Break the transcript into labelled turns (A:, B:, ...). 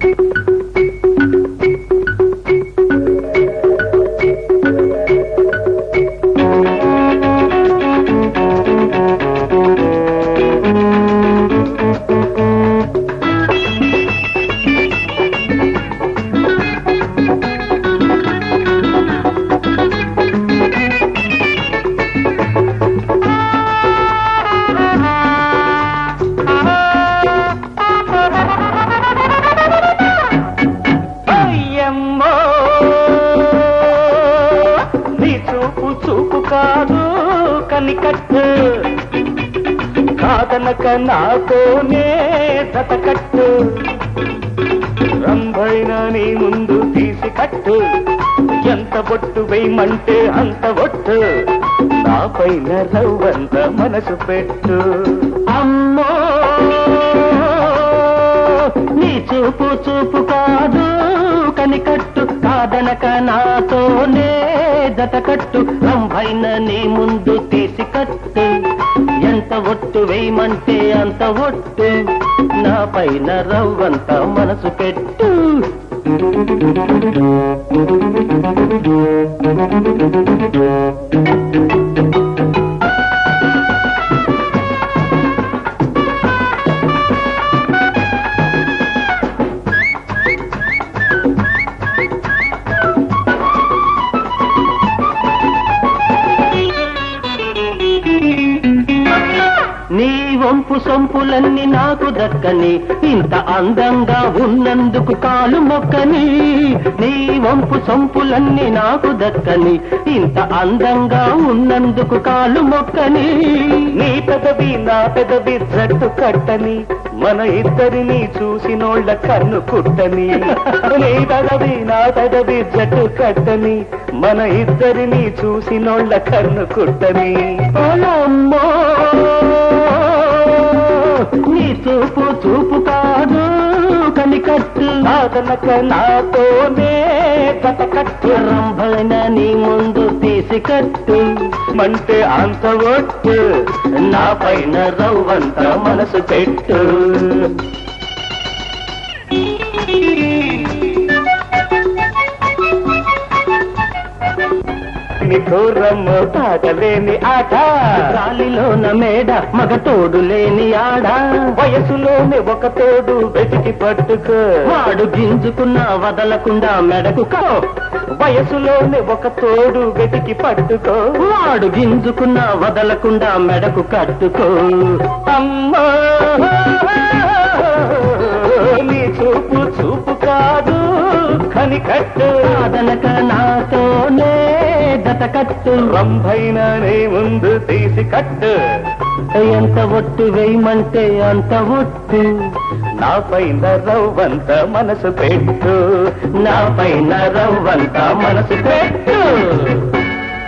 A: thank you. కనికట్టు కాదనక నాతోనే జతకట్టు రంభైన నీ ముందు తీసి కట్టు. ఎంత బొట్టు వేయమంటే అంత బొట్టు నాపైన రవ్వంత మనసు పెట్టు. అమ్మో నీ చూపు చూపు కాదు కనికట్టు. కాదనక నాతోనే జతకట్టు రంభైన నీ ముందు తీసి కట్టు. ఎంత ఒట్టు వేయమంటే అంత ఒట్టు. నా పైన రవ్వంత మనసు పెట్టు. ఈ వంపు సొంపులన్నీ నాకు దక్కని ఇంత అందంగా ఉన్నందుకు కాలు మొక్కని. నీ వంపు సొంపులన్నీ నాకు దక్కని ఇంత అందంగా ఉన్నందుకు కాలు మొక్కని. నీ పెదవి నా పెదవి జట్టు కట్టని మన ఇద్దరిని చూసినోళ్ళ కన్ను కుట్టని. నీ పెదవి నా పెదవి జట్టు కట్టని మన ఇద్దరిని చూసినోళ్ళ కన్ను కుట్టని. ఓలమ్మో నీ చూపు చూపు కాదు కనికట్టు నాదనక నాతోనే కట్టు రంభన నీ ముందు తీసి కట్టు మంటే అంత ఒట్టు నా పైన రవ్వంత మనసు పెట్టు. నిఠూరము తాగలేని ఆట. గాలిలోన మేడ మగ తోడు లేని ఆడ. వయసులోనే ఒక తోడు వెతికి పట్టుకో. వాడు గింజుకున్న వదలకుండా మెడకు కో. వయసులోనే ఒక తోడు వెతికి పట్టుకో. వాడు గింజుకున్న వదలకుండా మెడకు కట్టుకో. అమ్మా! నీ చూపు చూపు కాదు కనికట్టు. అదనక నాతోనే దతకట్టు రంభైన నీ ముందు తీసి కట్టు. ఎంత ఒట్టు వేయమంటే అంత ఒట్టు. నా పైన రవ్వంత మనసు పెట్టు. నా పైన రవ్వంత మనసు పెట్టు.